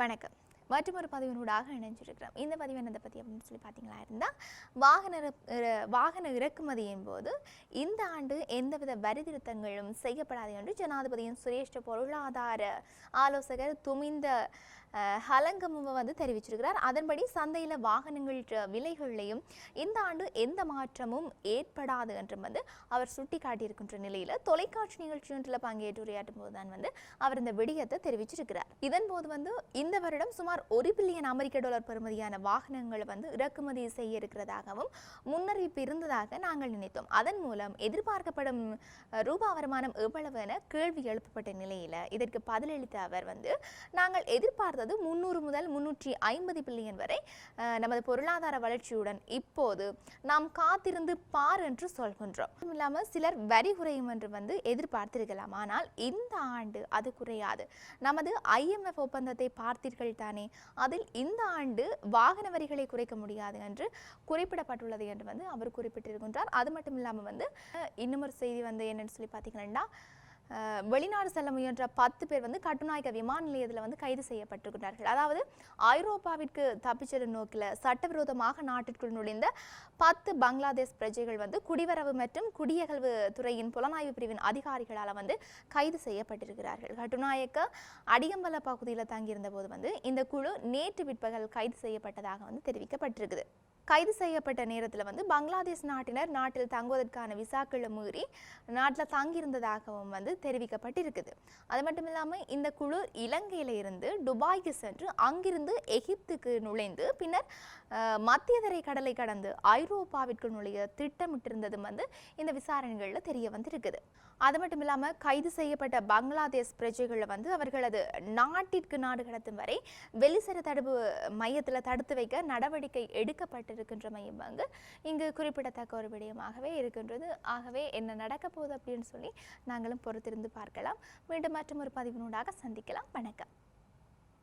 வணக்கம். மற்றும் ஒரு பதிவினூடாக இணைஞ்சிருக்கிறோம். இந்த பதிவு என்னதை பற்றி அப்படின்னு சொல்லி பார்த்தீங்களா இருந்தால் வாகன வாகன இறக்குமதியின் போது இந்த ஆண்டு எந்தவித வரி திருத்தங்களும் செய்யப்படாது என்று ஜனாதிபதியின் சுரேஷ்ட பொருளாதார ஆலோசகர் துமிந்த ஹலங்கமும் ஹலங்கமுவ வந்து தெரிவிச்சிருக்கிறார். அதன்படி சந்தையில் வாகனங்கள் ட- விலைகள்லையும் இந்த ஆண்டு எந்த மாற்றமும் ஏற்படாது என்றும் வந்து அவர் சுட்டி காட்டியிருக்கின்ற நிலையில் தொலைக்காட்சி நிகழ்ச்சி ஒன்றில் பங்கேற்று உரையாற்றும் போது தான் வந்து அவர் இந்த விடயத்தை தெரிவிச்சிருக்கிறார். இதன் போது வந்து இந்த வருடம் சுமார் ஒரு பில்லியன் அமெரிக்க டாலர் பெறுமதியான வாகனங்களை வந்து இறக்குமதி செய்ய இருக்கிறதாகவும் முன்னறிவிப்பு இருந்ததாக நாங்கள் நினைத்தோம். அதன் மூலம் எதிர்பார்க்கப்படும் ரூபா வருமானம் எவ்வளவு என கேள்வி எழுப்பப்பட்ட நிலையில் இதற்கு பதிலளித்த அவர் வந்து நாங்கள் எதிர்பார்த்த எதிர்பார்த்தது முந்நூறு முதல் முன்னூற்றி ஐம்பது பில்லியன் வரை நமது பொருளாதார வளர்ச்சியுடன் இப்போது நாம் காத்திருந்து பார் என்று சொல்கின்றோம். அதுவும் இல்லாமல் சிலர் வரி குறையும் என்று வந்து எதிர்பார்த்திருக்கலாம். ஆனால் இந்த ஆண்டு அது குறையாது. நமது ஐஎம்எஃப் ஒப்பந்தத்தை பார்த்தீர்கள் தானே? அதில் இந்த ஆண்டு வாகன வரிகளை குறைக்க முடியாது என்று குறிப்பிடப்பட்டுள்ளது என்று வந்து அவர் குறிப்பிட்டிருக்கின்றார். அது மட்டும் இல்லாமல் வந்து இன்னும் ஒரு செய்தி வந்து என்னன்னு சொல்லி பார்த்தீங்கன்னா வெளிநாடு செல்ல முயன்ற பத்து பேர் வந்து கட்டுநாயக்க விமான நிலையத்தில் வந்து கைது செய்யப்பட்டிருக்கிறார்கள். அதாவது ஐரோப்பாவிற்கு தப்பிச்செல்லும் நோக்கில் சட்டவிரோதமாக நாட்டிற்குள் நுழைந்த பத்து பங்களாதேஷ் பிரஜைகள் வந்து குடிவரவு மற்றும் குடியகழ்வு துறையின் புலனாய்வு பிரிவின் அதிகாரிகளால் வந்து கைது செய்யப்பட்டிருக்கிறார்கள். கட்டுநாயக்க அடியம்பல பகுதியில் தங்கியிருந்த போது வந்து இந்த குழு நேற்று பிற்பகல் கைது செய்யப்பட்டதாக வந்து தெரிவிக்கப்பட்டிருக்குது. கைது செய்யப்பட்ட நேரத்தில் வந்து பங்களாதேஷ் நாட்டினர் நாட்டில் தங்குவதற்கான விசாக்களை மீறி நாட்டில் தங்கியிருந்ததாகவும் வந்து தெரிவிக்கப்பட்டிருக்குது. அது மட்டும் இல்லாமல் இந்த குழு இலங்கையில் இருந்து துபாய்க்கு சென்று அங்கிருந்து எகிப்துக்கு நுழைந்து பின்னர் மத்தியதரை மத்திய தரை கடலை கடந்து ஐரோப்பாவிற்குள் நுழைய திட்டமிட்டிருந்ததும் வந்து இந்த விசாரணைகளில் தெரிய வந்திருக்குது. அது மட்டும் இல்லாமல் கைது செய்யப்பட்ட பங்களாதேஷ் பிரஜைகளை வந்து அவர்களது நாட்டிற்கு நாடு கடத்தும் வரை வெளிசர தடுப்பு மையத்தில் தடுத்து வைக்க நடவடிக்கை எடுக்கப்பட்டு மையம் வந்து இங்கு குறிப்பிடத்தக்க ஒரு விடயமாகவே இருக்கின்றது. ஆகவே என்ன நடக்க போகுது அப்படின்னு சொல்லி நாங்களும் பொறுத்திருந்து பார்க்கலாம். மீண்டும் மற்றும் ஒரு பதிவினூடாக சந்திக்கலாம். வணக்கம்.